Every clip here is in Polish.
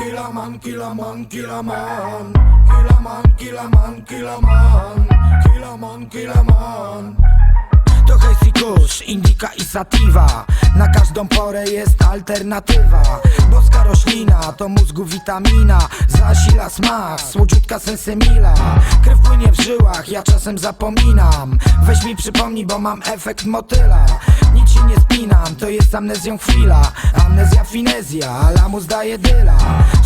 Killer Mann, Killer Mann, Killer Mann. Killer Mann, Killer Mann, Killer Mann. Killer Mann, Killer Mann. Hejs i kusz, indyka i sativa. Na każdą porę jest alternatywa. Boska roślina to mózgu witamina. Zasila smak, słodziutka sensemila Krew płynie w żyłach, ja czasem zapominam. Weź mi przypomnij, bo mam efekt motyla. Nic się nie spinam, to jest amnezją chwila. Amnezja finezja, lamus daje dyla.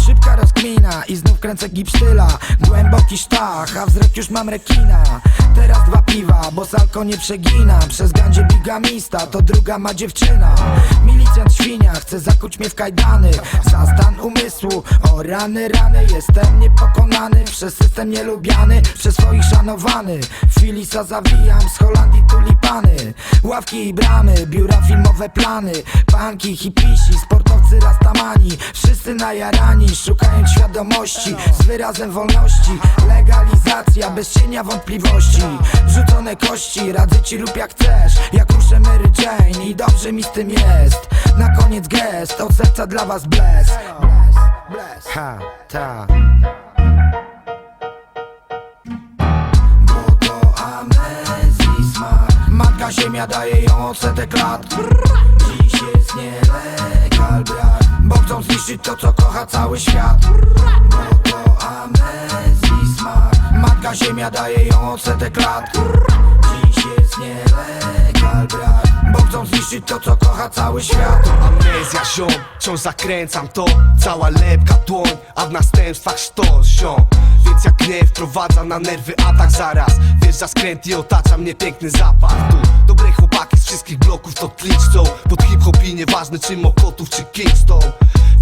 Szybka rozkmina i znów kręcę gipsztyla. Głęboki sztach, a wzrok już mam rekina. Teraz dwa piwa, bo salko nie przegina. Przez gandzie to druga ma dziewczyna. Milicjant świnia, chce zakuć mnie w kajdany. Za stan umysłu, o rany, rany Jestem niepokonany, przez system nielubiany Przez swoich szanowany. Filisa zawijam, z Holandii tulipany. Ławki i bramy, biura filmowe plany. Banki, hipisi, sportowcy rastamani Wszyscy najarani, szukając świadomości. Z wyrazem wolności Legalizacja, bez cienia wątpliwości. Wrzucone kości, radzę ci lub jak chcesz. Jak ruszę Mary Jane i dobrze mi z tym jest. Na koniec gest, od serca dla was bless. Bless, bless. Ha, ta Matka ziemia daje ją odsetek lat. Dziś jest nielegal brak Bo chcą zniszczyć to co kocha cały świat. Bo to amnezji smak Matka ziemia daje ją odsetek lat. Dziś jest nielegal brak Bo chcą zniszczyć to co kocha cały świat. Amnezja ziom, wciąż zakręcam to. Cała lepka dłoń, a w następstwach sztos ziom. Więc jak gniew wprowadza na nerwy atak zaraz Wjeżdża skręt i otacza mnie piękny zapach Tu. Dobre chłopaki z wszystkich bloków to tliczcą Pod hip-hop i nieważne czy Mokotów czy Kingston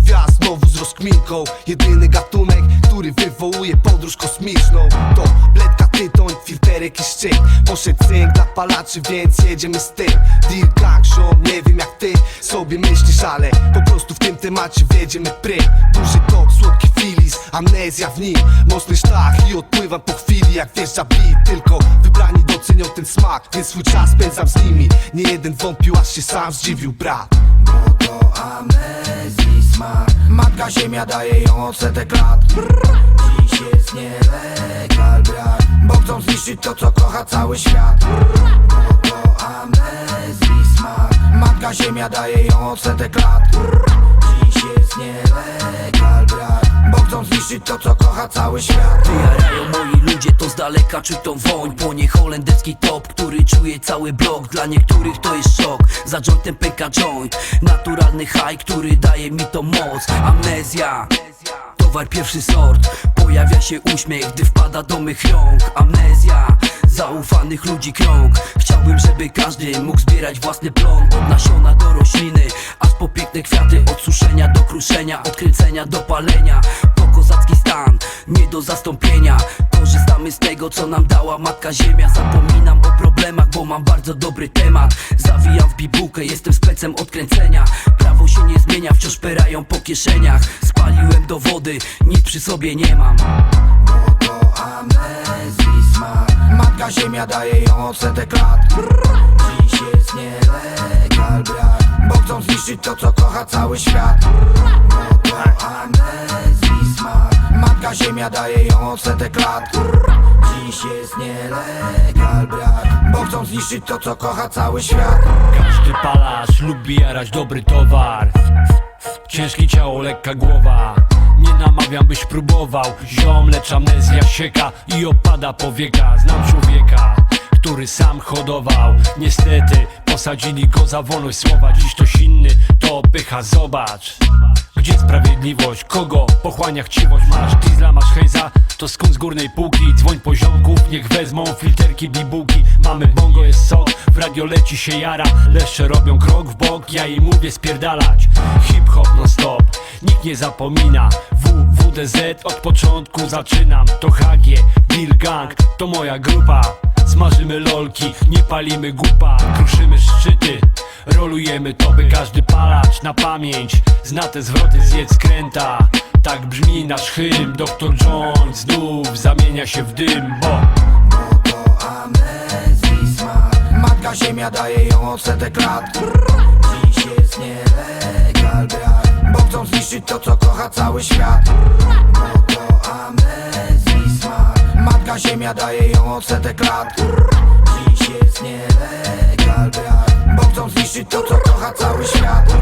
Wjazd znowu z rozkminką. Jedyny gatunek, który wywołuje podróż kosmiczną. To bledka tytoń, filterek i szczyt Poszedł cynk dla palaczy, więc jedziemy z tym. Deal gang, ziom, nie wiem jak ty sobie myślisz, ale po prostu w tym temacie wjedziemy prym. Duży tok, słodki filis, amnezja w nim. Mocny sztach i odpływam po chwili jak wjeżdża beat. Tylko wybrani docenią ten smak, więc swój czas spędzam z nimi. Nie jeden wątpił, aż się sam zdziwił brat. Bo to amnezji smak Matka ziemia daje ją odsetek lat. Dziś jest nielegal brak Bo chcą zniszczyć to co kocha cały świat. Bo to amnezji smak. Matka ziemia daje ją odsetek lat. Dziś jest nielegal Bo chcą zniszczyć to co kocha cały świat. Jarają moi ludzie, to z daleka czuć tą woń? Płonie holenderski top, który czuje cały blok. Dla niektórych to jest szok, za jointem pyka joint. Naturalny high, który daje mi to moc. Amnezja. Towar pierwszy sort. Pojawia się uśmiech, gdy wpada do mych rąk. Amnezja Zaufanych ludzi krąg. Chciałbym, żeby każdy mógł zbierać własny plon. Od nasiona do rośliny Aż po piękne kwiaty Od suszenia do kruszenia Od kręcenia do palenia. To kozacki stan Nie do zastąpienia. Korzystamy z tego, co nam dała Matka Ziemia. Zapominam o problemach, bo mam bardzo dobry temat. Zawijam w bibułkę, jestem specem od kręcenia. Prawo się nie zmienia, wciąż perają po kieszeniach. Spaliłem do wody, nic przy sobie nie mam Matka ziemia daje ją odsetek lat. Dziś jest nielegal brak Bo chcą zniszczyć to co kocha cały świat. Bo to amnezji smak. Matka ziemia daje ją odsetek lat. Dziś jest nielegal brak Bo chcą zniszczyć to co kocha cały świat. Każdy palacz lubi jarać dobry towar. Ciężkie ciało, lekka głowa Nie namawiam byś próbował. Ziom, lecz amnezja sieka I opada powieka. Znam człowieka który sam hodował. Niestety posadzili go za wolność słowa. Dziś ktoś inny to pycha, zobacz Gdzie sprawiedliwość? Kogo pochłania chciwość? Masz diesla, masz hejza To skąd z górnej półki? Dzwoń poziomków Niech wezmą filterki, bibułki. Mamy bongo, jest sok W radio leci się jara. Leszcze robią krok w bok Ja im mówię spierdalać. Hip-hop non stop Nikt nie zapomina. WWDZ od początku zaczynam. To HG, Bill Gang To moja grupa. Smażymy lolki, nie palimy gupa. Kruszymy szczyty, rolujemy to by każdy palacz na pamięć Zna te zwroty, zjedz kręta Tak brzmi nasz hymn Dr. John znów zamienia się w dym Bo amnezji Matka ziemia daje ją odsetek lat. Dziś jest nielegal brak Bo chcą zniszczyć to co kocha cały świat. No to amazji smak Matka ziemia daje ją odsetek lat. Dziś jest nielegal brat Bo chcą zniszczyć to co kocha cały świat.